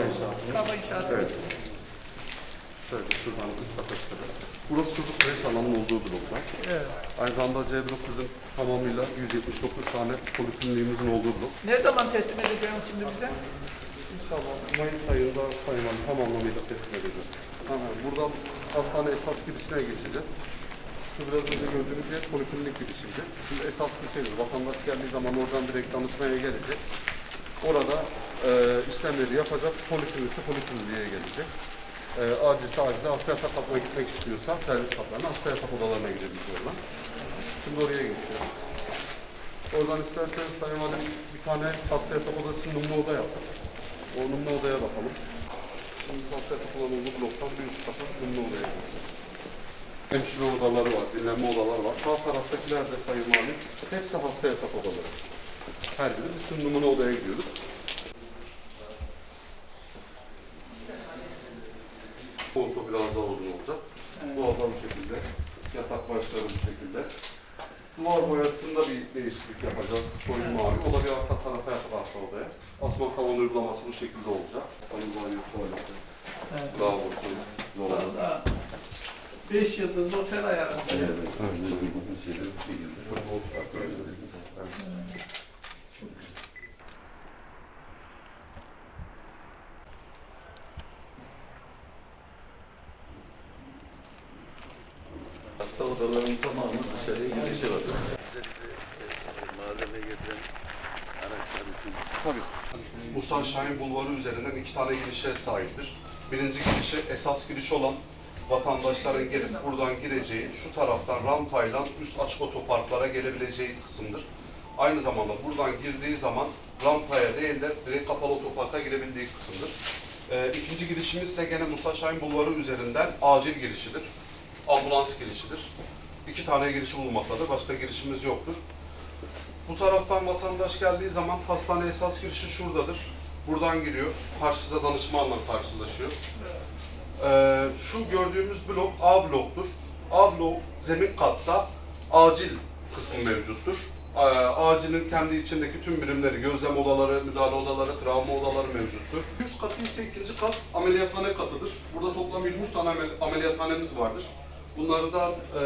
inşaat. Evet. Şöyle şuradan üst çıkacağız. Burası çocuk kreş alanının olduğu bloklar. Evet. Aynı zamanda C blok bizim tamamıyla 179 tane polikliniğimizin olduğu blok. Ne zaman teslim edeceğim şimdi bize? İnşallah Mayıs ayında sayılan tam anlamıyla teslim edeceğiz. Ha, buradan hastane esas girişine geçeceğiz. Şu biraz önce gördüğünüz yer poliklinik girişiydi. Şimdi esas girişimiz vatandaş geldiği zaman oradan direkt danışmaya gelecek. Orada işlemleri yapacak, poliklinikse polikliniğe gelecek. E, acilse acile hasta yatak katına gitmek istiyorsa servis katlarına, hasta yatak odalarına gidebilir oradan. Şimdi oraya geçiyoruz. Oradan isterseniz Sayın Valim bir tane hasta yatak odası numune oda yaptık. O numune odaya bakalım. Şimdi hasta yatak olan bu bloktan bir üst kata numune odaya geçeceğiz. Hemşire odaları var, dinlenme odaları var. Sağ taraftakiler de Sayın Valim hepsi hasta yatak odaları. Her biri şimdi numune odaya gidiyoruz. Konso biraz daha uzun olacak. Bu oda bu şekilde. Yatak başları bu şekilde. Duvar boyasında bir değişiklik yapacağız. Koyu mavi. O da bir arka tarafa yapar arka odaya. Asma tavan uygulaması bu şekilde olacak. Sayın Valim tuvaleti. Evet. Lavabosu. Dolabı. Valla 5 yıldızlı otel ayarında. Hasta odalarının tamamı dışarıya girişi var. malzeme getiren araçlar için Tabii. Musa Şahin Bulvarı üzerinden iki tane girişe sahiptir. Birinci girişi esas giriş olan vatandaşların gelip buradan gireceği, şu taraftan rampayla üst açık otoparklara gelebileceği kısımdır. Aynı zamanda buradan girdiği zaman rampaya değil de direkt kapalı otoparka girebildiği kısımdır. Ee, ikinci girişimiz ise gene Musa Şahin Bulvarı üzerinden acil girişidir. Ambulans girişidir. İki tane girişi bulunmaktadır. Başka girişimiz yoktur. Bu taraftan vatandaş geldiği zaman hastane esas girişi şuradadır. Buradan giriyor. Karşısında danışmanla karşılaşıyor. Ee, şu gördüğümüz blok A bloktur. A blok zemin katta acil kısmı mevcuttur. Ee, acilin kendi içindeki tüm birimleri, gözlem odaları, müdahale odaları, travma odaları mevcuttur. Üst katı ise ikinci kat ameliyathane katıdır. Burada toplam 23 tane amel- ameliyathanemiz vardır. Bunları da e,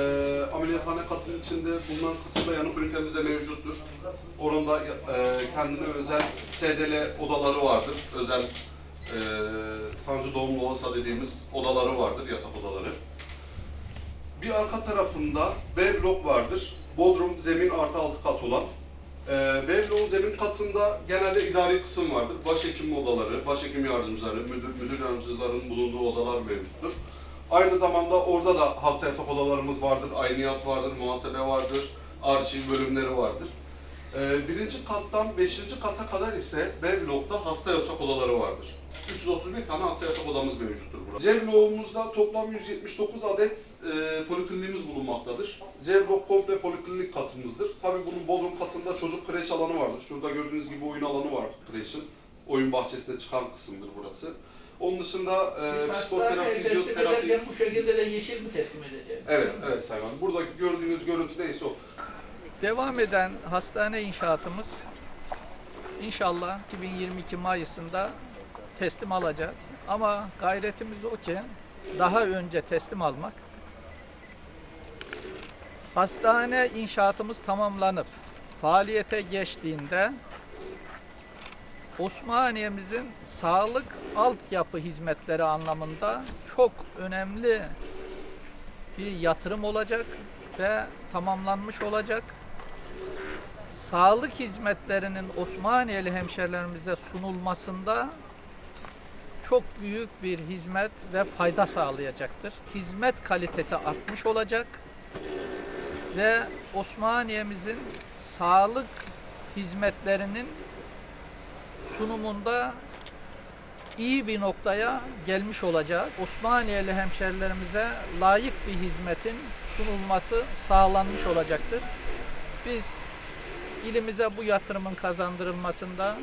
ameliyathane katının içinde bulunan kısımda yanık ünitemiz de mevcuttur. Orada e, kendine özel SDL odaları vardır. Özel e, sancı doğumlu olsa dediğimiz odaları vardır, yatak odaları. Bir arka tarafında B blok vardır. Bodrum zemin artı altı kat olan. Ee, B bloğun zemin katında genelde idari kısım vardır. Başhekim odaları, başhekim yardımcıları, müdür, müdür yardımcılarının bulunduğu odalar mevcuttur. Aynı zamanda orada da hasta yatak odalarımız vardır, ayniyat vardır, muhasebe vardır, arşiv bölümleri vardır. Ee, birinci kattan beşinci kata kadar ise B blokta hasta yatak odaları vardır. 331 tane hasta yatak odamız mevcuttur burada. C bloğumuzda toplam 179 adet e, polikliniğimiz bulunmaktadır. C blok komple poliklinik katımızdır. Tabii bunun bodrum katında çocuk kreş alanı vardır. Şurada gördüğünüz gibi oyun alanı var kreşin. Oyun bahçesine çıkan kısımdır burası. Onun dışında e, Biz psikoterapi, hastaneye teslim fizyoterapi... ederken bu şekilde de yeşil mi teslim edeceğim? Evet, evet Sayın Valim. Burada gördüğünüz görüntü neyse o. Devam eden hastane inşaatımız inşallah 2022 Mayıs'ında teslim alacağız. Ama gayretimiz o ki daha önce teslim almak. Hastane inşaatımız tamamlanıp faaliyete geçtiğinde Osmaniye'mizin sağlık altyapı hizmetleri anlamında çok önemli bir yatırım olacak ve tamamlanmış olacak. Sağlık hizmetlerinin Osmaniyeli hemşerilerimize sunulmasında çok büyük bir hizmet ve fayda sağlayacaktır. Hizmet kalitesi artmış olacak ve Osmaniye'mizin sağlık hizmetlerinin sunumunda iyi bir noktaya gelmiş olacağız. Osmaniyeli hemşerilerimize layık bir hizmetin sunulması sağlanmış olacaktır. Biz ilimize bu yatırımın kazandırılmasında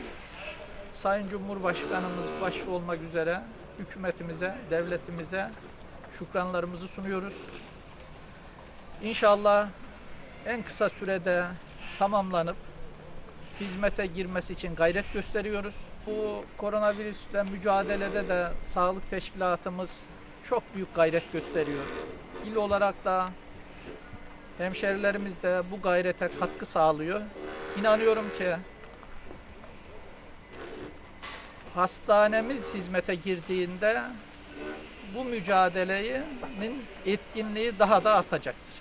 Sayın Cumhurbaşkanımız başta olmak üzere hükümetimize, devletimize şükranlarımızı sunuyoruz. İnşallah en kısa sürede tamamlanıp hizmete girmesi için gayret gösteriyoruz. Bu koronavirüsle mücadelede de sağlık teşkilatımız çok büyük gayret gösteriyor. İl olarak da hemşerilerimiz de bu gayrete katkı sağlıyor. İnanıyorum ki hastanemiz hizmete girdiğinde bu mücadelenin etkinliği daha da artacaktır.